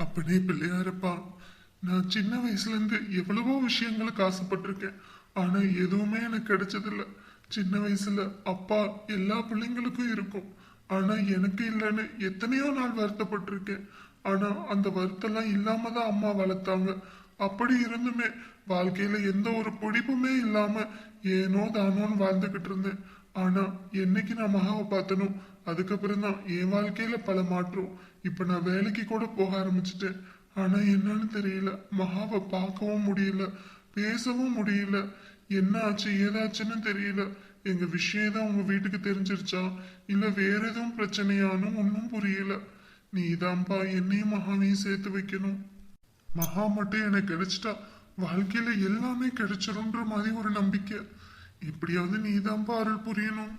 அப்படியே பிள்ளையாரப்பா. நான் சின்ன வயசுல இருந்து எவ்வளவோ விஷயங்களுக்கு ஆசைப்பட்டிருக்கேன். ஆனா எதுவுமே எனக்கு கிடைச்சதில்ல. சின்ன வயசுல அப்பா எல்லா பிள்ளைங்களுக்கும் இருக்கும். ஆனா எனக்கு இல்லைன்னு எத்தனையோ நாள் வருத்தப்பட்டிருக்கேன். ஆனா அந்த வருத்தம்லாம் இல்லாம தான் அம்மா வளர்த்தாங்க. அப்படி இருந்துமே வாழ்க்கையில எந்த ஒரு பிடிப்புமே இல்லாம ஏனோ தானோன்னு வாழ்ந்துகிட்டு இருந்தேன். ஆனா என்னைக்கு நான் மகாவை பார்த்தனோ அதுக்கப்புறம் தான் என் வாழ்க்கையில பல மாற்றம். இப்ப நான் வேலைக்கு கூட போக ஆரம்பிச்சிட்டேன். ஆனா என்னன்னு தெரியல. மகாவை பார்க்கவும் முடியல. பேசவும் முடியல. என்ன ஆச்சு ஏதாச்சுன்னு தெரியல. எங்க விஷயம் தான் உங்க வீட்டுக்கு தெரிஞ்சிருச்சா? இல்ல வேற எதுவும் பிரச்சனையானும் ஒன்றும் புரியல. நீதான்ப்பா என்னையும் மகாவையும் சேர்த்து வைக்கணும். மகா மட்டும் எனக்கு கிடைச்சிட்டா வாழ்க்கையில எல்லாமே கிடைச்சிரும்ன்ற மாதிரி ஒரு நம்பிக்கை. இப்படியாவது நீ தான் பாருள் புரியணும்.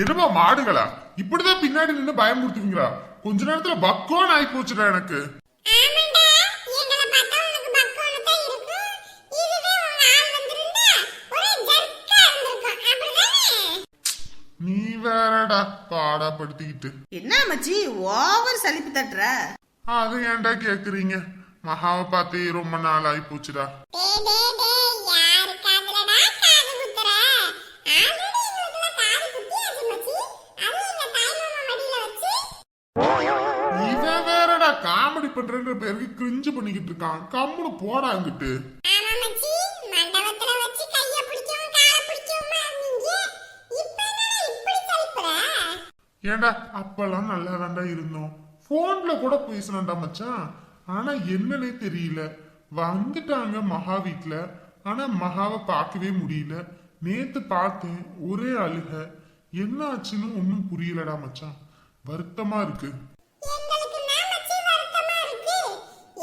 எரும மாடுகளா? இப்படிதான் பின்னாடி நின்று பயமுறுத்துவீங்களா? கொஞ்ச நேரத்துல பக்கோன்னு ஆகி போச்சுடா எனக்கு. நீ வேறடா பாடாப்படுத்திக்கிட்டு. என்ன மச்சி ஓவர் சலிப்பு தட்டுற? அது ஏன்டா கேக்குறீங்க? மகாவை பார்த்து ரொம்ப நாள் ஆகி போச்சுடா காமெடி பண்றேன்ற பேருக்கு கிரிஞ்சு பண்ணிக்கிட்டு இருக்கான். கம்முனு போடா அங்கிட்டு ஏன்டா அப்பெல்லாம் நல்லா இருந்தோம். போன்ல கூட பேசணும்டா மச்சான். ஆனா என்னன்னே தெரியல. வந்துட்டாங்க மகா வீட்ல. ஆனா மகாவை பார்க்கவே முடியல. நேத்து பார்த்தேன் ஒரே அழுக. என்ன ஆச்சுன்னு ஒன்னும் புரியலடா மச்சான். வருத்தமா இருக்கு எங்களுக்கு நான் மச்சி வருத்தமா இருக்கு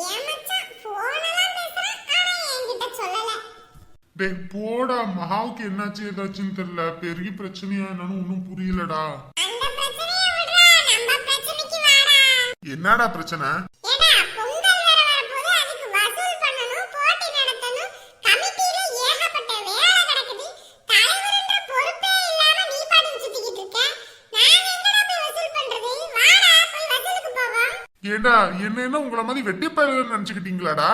ஏன் மச்சான் போனெல்லாம் பேசுறான் ஆனா என்கிட்ட சொல்லல டேய் போடா மகாவுக்கு என்னாச்சு? ஏதாச்சுன்னு தெரியல. பெரிய பிரச்சனையா என்னன்னு ஒன்னும் புரியலடா. என்னடா பிரச்சனை? ஏண்டா என்ன என்ன உங்கள மாதிரி வெட்டி பயலுன்னு நினைச்சுக்கிட்டீங்களாடா?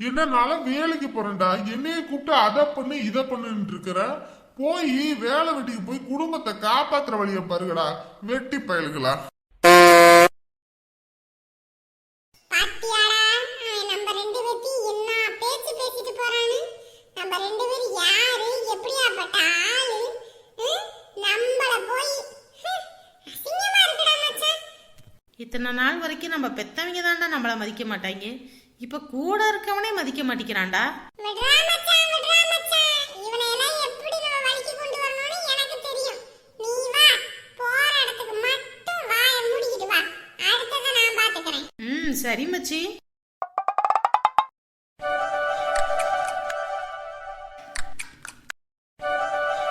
என்னனால வேலைக்கு போறேன்டா. என்னைய கூப்பிட்டு அதை பண்ணு இதை பண்ணுன்னு இருக்கிற போய் வேலை வெட்டிக்கு போய் குடும்பத்தை காப்பாத்துற வழிய பாருங்கடா. வெட்டி பயலுகளா. பாத்தியாடா அவன் நம்ம ரெண்டு பேத்தி என்ன பேச்சு பேசிட்டு போறான்னு? நம்ம ரெண்டு பேரும் யாரு? எப்படியாப்பட்ட ஆளு? ஹம்? நம்மள போய் ஹம், அசிங்கமா இருக்குடா மச்சான். இத்தனை நாள் வரைக்கும் நம்ம பெத்தவங்க தான்டா நம்மள மதிக்க மாட்டாங்க இப்ப கூட இருக்கவனே மதிக்க மாட்டேங்கிறான்டா. விட்றா மச்சான் விட்றா மச்சான் இவனை எல்லாம் எப்படி நம்ம வழிக்கு கொண்டு வரணும்னு எனக்கு தெரியும் நீ வா போற இடத்துக்கு மட்டும் வாயை மூடிக்கிட்டு வா அடுத்ததை நான் பாத்துக்கிறேன் ம் சரி மச்சி.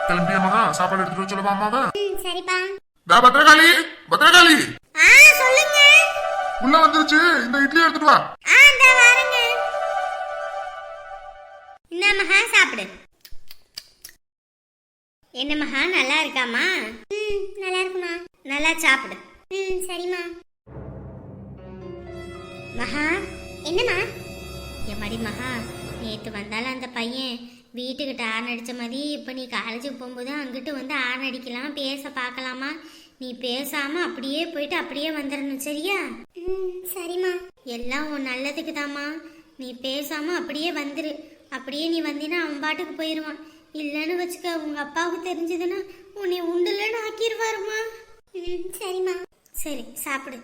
கிளம்பிய மகா? சாப்பாடு எடுத்துட்டு சொல்லவா அம்மாவை? சரிப்பா. டா பத்திரகாளி! சொல்லுங்க. உள்ள வந்துருச்சு. இந்த இட்லி எடுத்துட்டு வா. மகா சாப்பிடு. என்ன மகா நல்லா இருக்காமா ம் நல்லா இருக்குமா நல்லா சாப்பிடு. ம் சரிம்மா. மகா என்னம்மா? எம்மாடி மகா நேற்று வந்தாலும் அந்த பையன் வீட்டுக்கிட்ட ஆர்ன் அடித்த மாதிரி இப்போ நீ காலேஜுக்கு போகும்போது அங்கிட்டு வந்து ஆர்ன் அடிக்கலாம் பேச பார்க்கலாமா? நீ பேசாமல் அப்படியே போயிட்டு அப்படியே வந்துடணும் சரியா? ம் சரிம்மா. எல்லாம் உன் நல்லதுக்கு தாம்மா நீ பேசாமல் அப்படியே வந்துரு. அப்படியே நீ வந்தினா அவன் பாட்டுக்கு போயிடுவான் இல்லைன்னு வச்சுக்க உங்க அப்பாவுக்கு தெரிஞ்சதுன்னா உன்னை உண்டுலன்னு ஆக்கிடுவாருமா ம் சரிம்மா. சரி சாப்பிடு.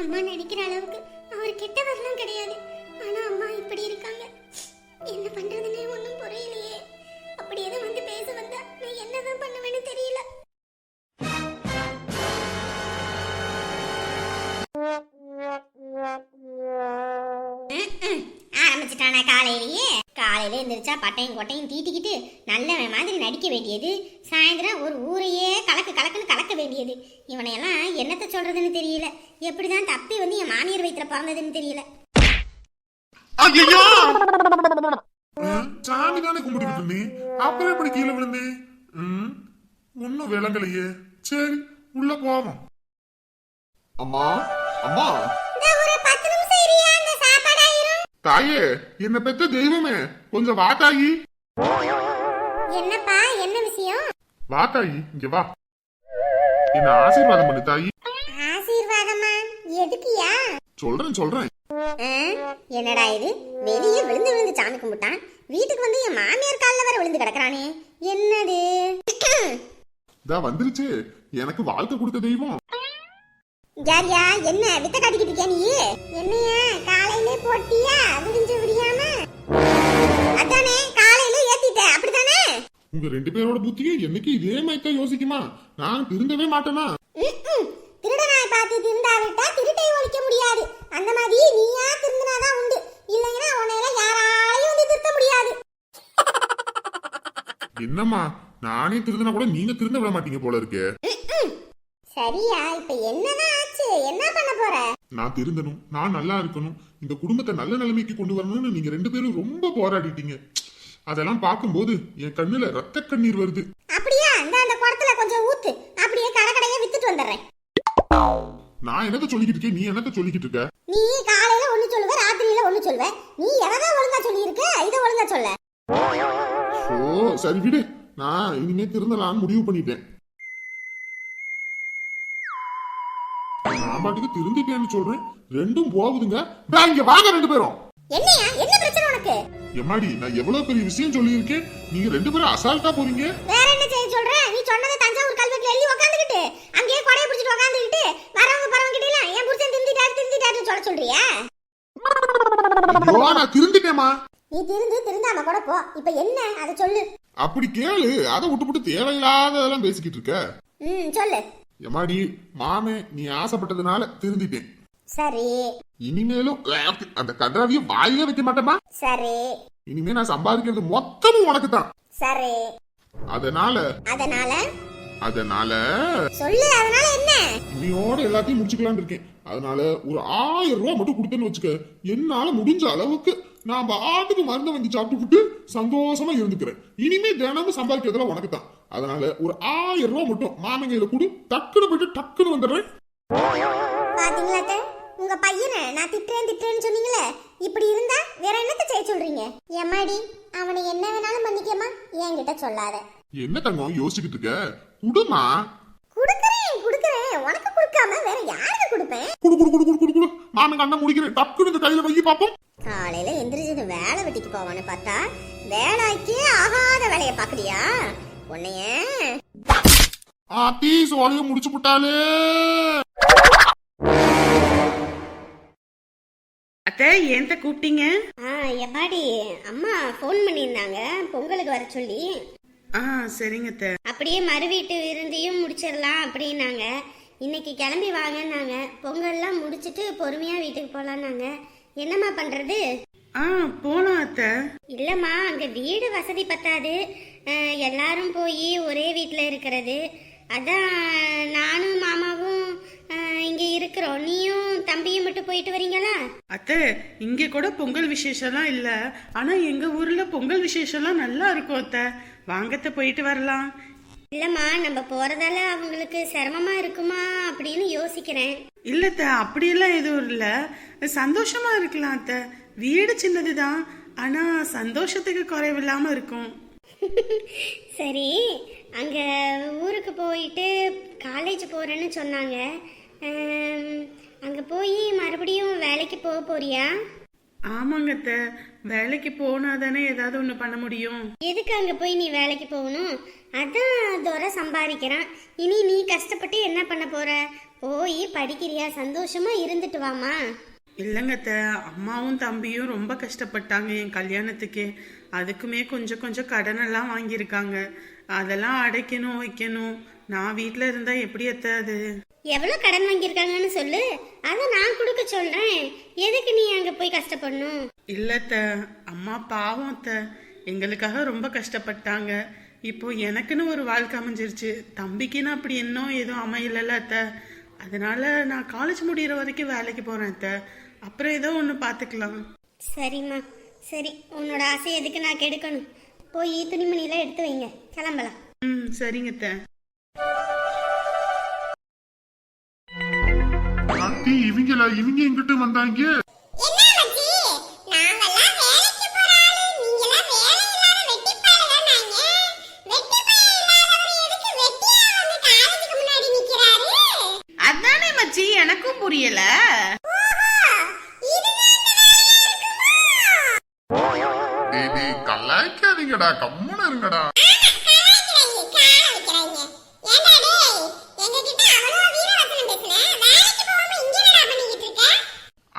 அம்மா நினைக்கிற அளவுக்கு அவர் கெட்டவர்லாம் கிடையாது. ஆனா அம்மா இப்படி இருக்காங்க. என்ன பண்றதுன்னே ஒன்றும் புரியலையே. அப்படி எதுவும் வந்து பேச வந்தா நான் என்னதான் பண்ணுவேன்னு தெரியல. ஆரம்பிச்சிட்டானா எந்திரிச்சா பட்டையும் கொட்டையும் தீட்டிக்கிட்டு நல்லவன் மாதிரி நடிக்க வேண்டியது. சாயந்தரம் ஒரு ஊரையே கலக்கு கலக்குன்னு கலக்க வேண்டியது. இவனையெல்லாம் என்னத்த சொல்றதுன்னு தெரியல. எப்படிதான் தப்பி வந்து என் மாமியார் வயிற்றுல பிறந்ததுன்னு தெரியல. சாமி தானே கும்பிட்டுக்கிட்டு இருந்தேன் அப்புறம் எப்படி கீழே விழுந்தேன் ம், ஒண்ணும் விளங்கலையே. சரி உள்ள போவோம். அம்மா அம்மா. தாயே என்ன பெத்த தெய்வமே கொஞ்சம் வா தாயி. என்னப்பா என்ன விஷயம்? வா தாயி இங்க வா. என்ன ஆசீர்வாதம் பண்ணு தாயி. ஆசீர்வாதமா? எதுக்குயா? சொல்றேன் சொல்றேன். என்னடா இது? வெளியே விழுந்து விழுந்து சாமி கும்பிட்டான். வீட்டுக்கு வந்து என் மாமியார் காலில் வேற விழுந்து கிடக்குறானே. என்னது? இதா வந்துருச்சு. எனக்கு வாழ்க்கை கொடுத்த தெய்வம். யாரியா என்ன? வித்த காட்டிக்கிட்டு இருக்கியா நீ? என்னையா? போட்டியா? விடிஞ்சு விடியாம? அதானே காலையில ஏத்திட்ட அப்படிதானே உங்க ரெண்டு பேரோட புத்தியும் என்னைக்கு இதே மாதிரி யோசிக்குமா? நான் திருந்தவே மாட்டேனா. திருடனாய் பார்த்து திருந்தாவிட்டா திருட்டை ஒழிக்க முடியாது. அந்த மாதிரி நீயா திருந்தினாதான் உண்டு. இல்லைன்னா உன்னையெல்லாம் யாராலையும் வந்து திருத்த முடியாது. என்னம்மா? நானே திருந்தினா கூட நீங்க திருந்த விட மாட்டீங்க போல இருக்கே. சரியா? இப்ப என்னதான் என்ன பண்ண போற? நான் திருந்தணும் நான் நல்லா இருக்கணும் இந்த குடும்பத்தை நல்ல நிலைமைக்கு கொண்டு வரணும்னு நீங்க ரெண்டு பேரும் ரொம்ப போராடிட்டீங்க. அதெல்லாம் பார்க்கும்போது என் கண்ணுல ரத்த கண்ணீர் வருது. அப்படியா? இந்த அந்த குடத்துல கொஞ்சம் ஊத்து. அப்படியே கடை கடையே வித்துட்டு வந்துடுறேன். நான் என்னத்த சொல்லிக்கிட்டு இருக்கேன்? நீ என்னத்த சொல்லிக்கிட்டு இருக்க? நீ காலையில ஒண்ணு சொல்லுவ ராத்திரியில ஒண்ணு சொல்லுவ. நீ எவ்வளவு ஒழுங்கா சொல்லியிருக்க இதை ஒழுங்கா சொல்ல. ஓ சரி விடு. நான் இனிமே திருந்தலாம்னு முடிவு பண்ணிட்டேன். நான் பாட்டுக்கு திருந்திட்டேன்னு சொல்றேன். ரெண்டும் போகுதுங்க. இங்க வாங்க ரெண்டு பேரும். என்னையா? என்ன பிரச்சனை உனக்கு? எம்மாடி நான் எவ்வளவு பெரிய விஷயம் சொல்லியிருக்கேன்? நீங்க ரெண்டு பேரும் அசால்ட்டா போறீங்க. வேற என்ன செய்ய சொல்ற? நீ சொன்னதை தஞ்சாவூர் கல்வெட்டுல எழுதி உட்காந்துக்கிட்டு அங்கேயே கொடையை பிடிச்சிட்டு உட்காந்துக்கிட்டு வரவங்க பரவங்க கிட்ட எல்லாம் என் புருஷன் திருந்திட்டாரு திருந்திட்டாருன்னு சொல்ல சொல்றியா? நான் திருந்திட்டேமா நீ திருந்து திருந்தாம கூட போ. இப்ப என்ன? அதை சொல்லு. அப்படி கேளு. அதை விட்டுப்புட்டு தேவையில்லாததெல்லாம் பேசிக்கிட்டு இருக்க. ம் சொல்லு. எம்மாடி மாமே நீ ஆசைப்பட்டதுனால திருந்திட்டேன். சரி. இனிமேலும் அந்த கன்றாவிய வாயிலே வைக்க மாட்டேமா சரி. இனிமே நான் சம்பாதிக்கிறது மொத்தமும் உனக்கு தான் சரி. அதனால அதனால? அதனால சொல்லு அதனால என்ன? இன்னையோட எல்லாத்தையும் முடிச்சுக்கலாம்னு இருக்கேன். அதனால ஒரு ஆயிரம் ரூபாய் மட்டும் கொடுத்தேன்னு வச்சுக்க என்னால முடிஞ்ச அளவுக்கு நான் பாட்டுக்கு மருந்து வாங்கி சாப்பிட்டுக்கிட்டு சந்தோஷமா இருந்துக்கிறேன். இனிமே தினமும் சம்பாதிக்கிறதுல உனக்கு தான் அதனால ஒரு ஆயிரம் ரூபாய் மட்டும் மாமங்கையில கொடு டக்குன்னு போயிட்டு டக்குன்னு வந்துடுறேன். பாத்தீங்களா? உங்க பையனை நான் திட்டுறேன் திட்டுறேன்னு சொன்னீங்களே இப்படி இருந்தா வேற என்னத்த செய்ய சொல்றீங்க? எம்மாடி அவனை என்ன வேணாலும் பண்ணிக்கமா என்கிட்ட சொல்லாத. என்ன தங்கம் யோசிச்சுக்கிட்டு இருக்க? குடுமா? குடுக்கறேன் குடுக்கறேன். உனக்கு கொடுக்காம வேற யாருக்கு கொடுப்பேன்? குடு குடு குடு குடு குடு. குடு மாமன் கண்ணை முடிக்கிறேன். டக்குன்னு இந்த கையில வை பாப்போம். காலையில எந்திரிச்சது வேலை வெட்டிக்கு போவான்னு பார்த்தா வேலைக்கே ஆகாத வேலையை பாக்குறியா உன்னைய. ஆத்தி சோழிய முடிச்சு விட்டாலே அத்தை ஏன்ட்ட கூப்பிட்டீங்க? ஆ எப்பாடி அம்மா ஃபோன் பண்ணியிருந்தாங்க பொங்கலுக்கு வர சொல்லி. ஆ சரிங்க அத்தை. அப்படியே மறு வீட்டு விருந்தையும் முடிச்சிடலாம் அப்படின்னாங்க. இன்னைக்கு கிளம்பி வாங்கன்னாங்க. பொங்கல்லாம் முடிச்சிட்டு பொறுமையா வீட்டுக்கு போலான்னாங்க. என்னம்மா பண்றது? ஆ போலாம் அத்தை. இல்லம்மா அங்க வீடு வசதி பத்தாது. எல்லாரும் போய் ஒரே வீட்டில் இருக்கிறது. அதான் நானும் மாமாவும் இங்க இருக்கிறோம். நீயும் தம்பியும் மட்டும் போயிட்டு வரீங்களா? அத்தை இங்க கூட பொங்கல் விசேஷம்லாம் இல்ல. ஆனா எங்க ஊர்ல பொங்கல் விசேஷம்லாம் நல்லா இருக்கும் அத்தை. வாங்கத்த போயிட்டு வரலாம். இல்லம்மா நம்ம போறதால அவங்களுக்கு சிரமமா இருக்குமா அப்படின்னு யோசிக்கிறேன். இல்ல அத்தை அப்படியெல்லாம் எதுவும் இல்ல. சந்தோஷமா இருக்கலாம் அத்தை. வீடு சின்னதுதான். ஆனா சந்தோஷத்துக்கு குறைவில்லாம இருக்கும். சரி அங்க ஊருக்கு போயிட்டு காலேஜ் போறேன்னு சொன்னாங்க. அம், அங்க போய் மறுபடியும் வேலைக்கு போக போறியா? ஆமாங்க அத்தை. வேலைக்கு போனா தானே ஏதாவது ஒண்ணு பண்ண முடியும். எதுக்கு அங்க போய் நீ வேலைக்கு போகணும்? அதான் துரை சம்பாதிக்கிறான். இனி நீ கஷ்டப்பட்டு என்ன பண்ண போற? போய் படிக்கிறியா? சந்தோஷமா இருந்துட்டு வாமா. இல்லைங்க அத்தை. அம்மாவும் தம்பியும் ரொம்ப கஷ்டப்பட்டாங்க என் கல்யாணத்துக்கு. அதுக்குமே கொஞ்சம் கொஞ்சம் கடனெல்லாம் வாங்கியிருக்காங்க. அதெல்லாம் அடைக்கணும் வைக்கணும். நான் வீட்டில் இருந்தா எப்படி அத்தை அது? எவ்வளவு கடன் வாங்கியிருக்காங்கன்னு சொல்லு. அதை நான் கொடுக்க சொல்றேன். எதுக்கு நீ அங்க போய் கஷ்டப்படணும்? இல்ல அத்தை. அம்மா பாவம் அத்தை. எங்களுக்காக ரொம்ப கஷ்டப்பட்டாங்க. இப்போ எனக்குன்னு ஒரு வாழ்க்கை அமைஞ்சிருச்சு. தம்பிக்குன்னு அப்படி இன்னும் எதுவும் அமையலல்ல அத்தை. அதனால நான் காலேஜ் முடியிற வரைக்கும் வேலைக்கு போறேன் அத்தை. அப்புறம் ஏதோ ஒன்று பார்த்துக்கலாம் சரிம்மா. சரி உன்னோட ஆசை எதுக்கு நான் கெடுக்கணும்? போய் துணிமணிலாம் எடுத்து வைங்க. கிளம்பலாம். ம் சரிங்க அத்தை. ஆத்தி இவங்களா? இவங்க எங்கிட்ட வந்தாங்க? அதானே மச்சி எனக்கும் புரியல. கலாய்க்காதீங்கடா கம்முன்னு இருங்கடா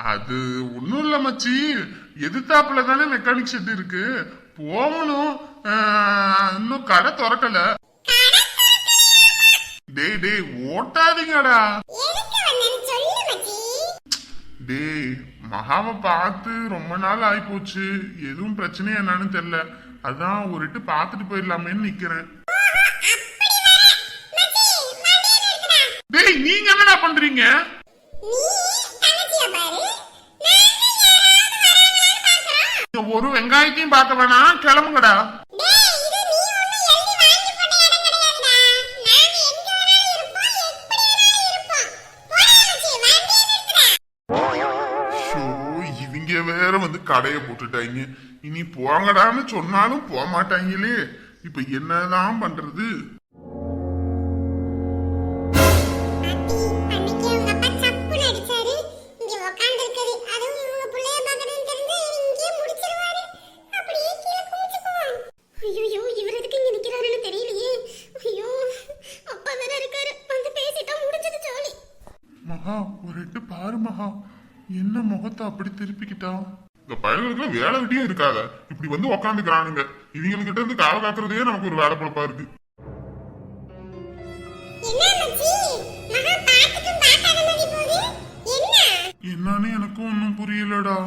அது ஒண்ணும் இல்ல மச்சி எதிர்த்தாப்புல தானே மெக்கானிக் ஷெட் இருக்கு. போகணும். இன்னும் கடை திறக்கல. டேய் டேய் ஓட்டாதீங்கடா. டேய் மகாவை பார்த்து ரொம்ப நாள் ஆயிப்போச்சு. எதுவும் பிரச்சனை என்னன்னு தெரியல. அதான் ஒரு இட்டு பார்த்துட்டு போயிடலாமேன்னு நிக்கிறேன். டேய் நீங்க என்னடா பண்றீங்க? நீங்க ஒரு வெங்காயத்தையும் பார்க்க வேணாம் கிளம்புங்கடா. இவங்க வேற வந்து கடையை போட்டுட்டாங்க. இனி போங்கடான்னு சொன்னாலும் போக மாட்டாங்களே. இப்ப என்னதான் பண்றது? எட்டு பாரு மகா. என்ன முகத்தை அப்படி திருப்பிக்கிட்டா? இந்த பயல்களுக்கு வேலை வெட்டியே இருக்காத. இப்படி வந்து உக்காந்துக்கிறானுங்க. இவங்க கிட்ட இருந்து கால காக்குறதே நமக்கு ஒரு வேலை பொழப்பா இருக்கு. என்னன்னு எனக்கும் ஒன்னும் புரியலடா.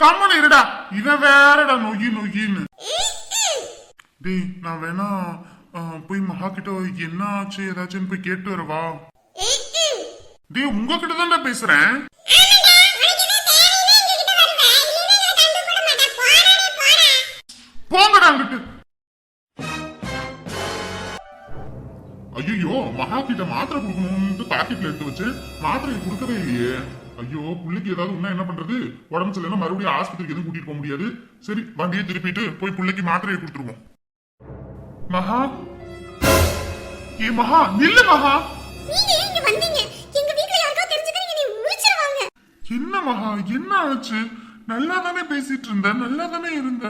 கம்மன இருடா. இவன் வேறடா நொய்யி நொய்யின்னு. டேய் நான் வேணா போய் மகா கிட்ட என்ன ஆச்சு ஏதாச்சும் போய் கேட்டு வரவா? டேய் உங்ககிட்ட தான்டா பேசுறேன். போங்கடா அங்கிட்டு. ஐயோ மகா கிட்ட மாத்திரை கொடுக்கணும்னு பாக்கெட்ல எடுத்து வச்சு மாத்திரையை கொடுக்கவே இல்லையே. ஐயோ புள்ளைக்கு ஏதாவது உன்ன என்ன பண்றது? உடம்பு சரியில்லைன்னா மறுபடியும் ஆஸ்பத்திரிக்கு எதுவும் கூட்டிட்டு போக முடியாது. சரி வண்டியை திருப்பிட்டு போய் புள்ளைக்கு மாத்திரையை கொடுத்துருவோம். மகா? ஏ மகா நில்லு மகா. என்ன மகா என்ன ஆச்சு? நல்லா தானே பேசிட்டு இருந்த நல்லா தானே இருந்த?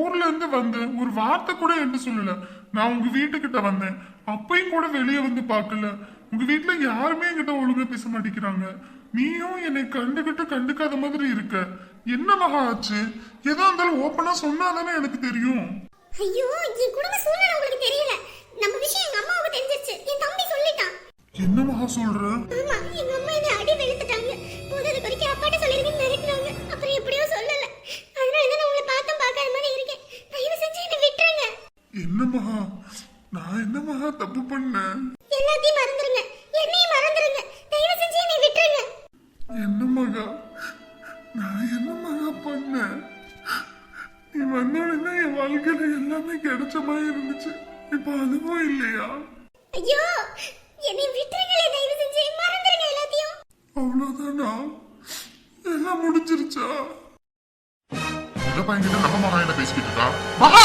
ஊர்ல இருந்து வந்தேன் ஒரு வார்த்தை கூட என்கிட்ட சொல்லல. நான் உங்க வீட்டுக்கிட்ட வந்தேன். அப்பயும் கூட வெளியே வந்து பார்க்கல. உங்க வீட்ல யாருமே என்கிட்ட ஒழுங்கா பேச மாட்டேங்கிறாங்க. நீயும் என்னை கண்டுகிட்டு கண்டுக்காத மாதிரி இருக்க. என்ன மகா ஆச்சு? எதா இருந்தாலும் ஓப்பனா சொன்னாதானே எனக்கு தெரியும். ஐயோ என் குடும்ப சூழ்நிலை உங்களுக்கு தெரியல. நம்ம விஷயம் எங்க அம்மாவுக்கு தெரிஞ்சிருச்சு. என் தம்பி சொல்லிட்டான். என்ன மகா சொல்ற? ஆமா எங்க அம்மா என்ன அடி வெளுத்துட்டாங்க. போதாத குறைக்க அப்பாட்ட சொல்லிருக்கேன்னு மிரட்டினாங்க. அப்புறம் எப்படியோ சொல்லல. அதனால தான் நான் உங்களை பார்த்தும் பார்க்காத மாதிரி இருக்கேன். தயவு செஞ்சு என்ன விட்டுருங்க. என்ன மகா நான் என்ன மகா தப்பு பண்ணேன்? எல்லாத்தையும் மறந்துருங்க வந்தோடனே என் வாழ்க்கையில எல்லாமே கிடைச்ச மாதிரி இருந்துச்சு. இப்ப அதுவும் இல்லையா? ஐயோ என்னை விட்டுருங்களே தயவு செஞ்சு மறந்துருங்க எல்லாத்தையும். அவ்வளவுதானா? எல்லாம் முடிஞ்சிருச்சா? நம்ம மகா என்ன பேசிக்கிட்டு இருக்கா? மகா!